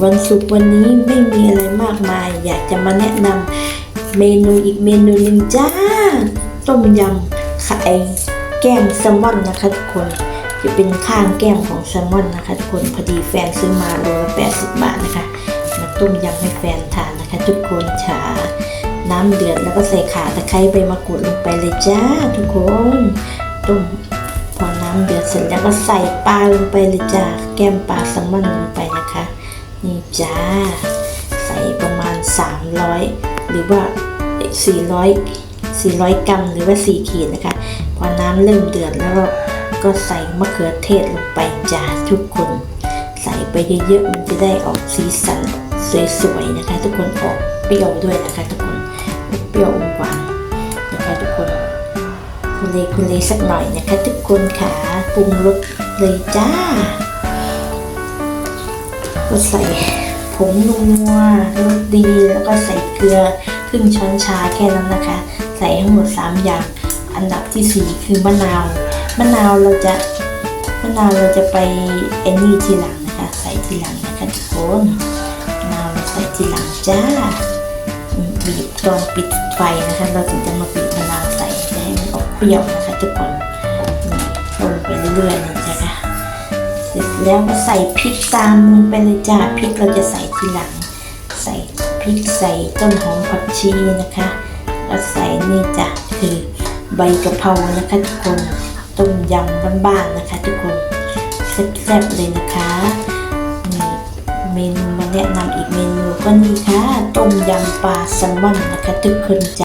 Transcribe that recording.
วันศุกร์วันนี้ไม่มีอะไรมากมาย อยากจะมาแนะนำเมนูอีกเมนูหนึ่งจ้า ต้มยำไข่แก้มแซลมอนนะคะทุกคน จะเป็นข้างแก้มของแซลมอนนะคะทุกคนพอดีแฟนซื้อมาโลละ80บาทนะคะมาต้มยำให้แฟนทานนะคะ ทุกคนฉาน้ำเดือดแล้วก็ใส่ขาตะไคร้ใบมะกรูดลงไปเลยจ้า ทุกคนต้มพอน้ำเดือดเสร็จแล้วก็ใส่ปลาลงไปเลยจ้าแก้มปลาแซลมอนลงไปนะคะ นี่จ้า ใส่ประมาณ 300 หรือว่า 400 400 กรัมหรือว่า 4 ขีดนะคะ พอน้ำเริ่มเดือดแล้วก็ใส่มะเขือเทศลงไปจ้าทุกคน ใส่ไปเยอะๆมันจะได้ออกสีสันสวยๆนะคะ ทุกคนออกเปรี้ยวด้วยนะคะทุกคนเปรี้ยวอมหวานนะคะทุกคนคุณเลคุณเลสักหน่อยนะคะ ทุกคนขาปรุงรสเลยจ้า ก็ใส่ผงนัวรสดีแล้วก็ใส่เกลือครึ่งช้อนชาแค่นั้นนะคะ ใส่ทั้งหมด 3 อย่าง อันดับที่ 4 คือมะนาว มะนาวเราจะมะนาวเราจะไปเอนนี่ทีหลังนะคะ ใส่ทีหลังนะคะทุกคนมะนาวเราใส่ทีหลังจ้าบีบตอนปิดไฟนะคะ เราถึงจะมาบีบมะนาวใส่ให้มันออกเปรี้ยวนะคะทุกคนนี่คนไปเรื่อยๆนะจ๊ะ แล้วใส่พริกตามลงไปเลยจ้าพริกเราจะใส่ทีหลัง ใส่พริกใส่ต้นหอมผักชีนะคะแล้วใส่นี่จ้ะคือใบกะเพรานะคะทุกคนต้มยำบ้านๆนะคะ ทุกคนแซ่บๆเลยนะคะนี่เมนูมาแนะนำอีกเมนูก็นี่ค่ะต้มยำปลาแซลมอนนะคะ ทุกคนจ้ะ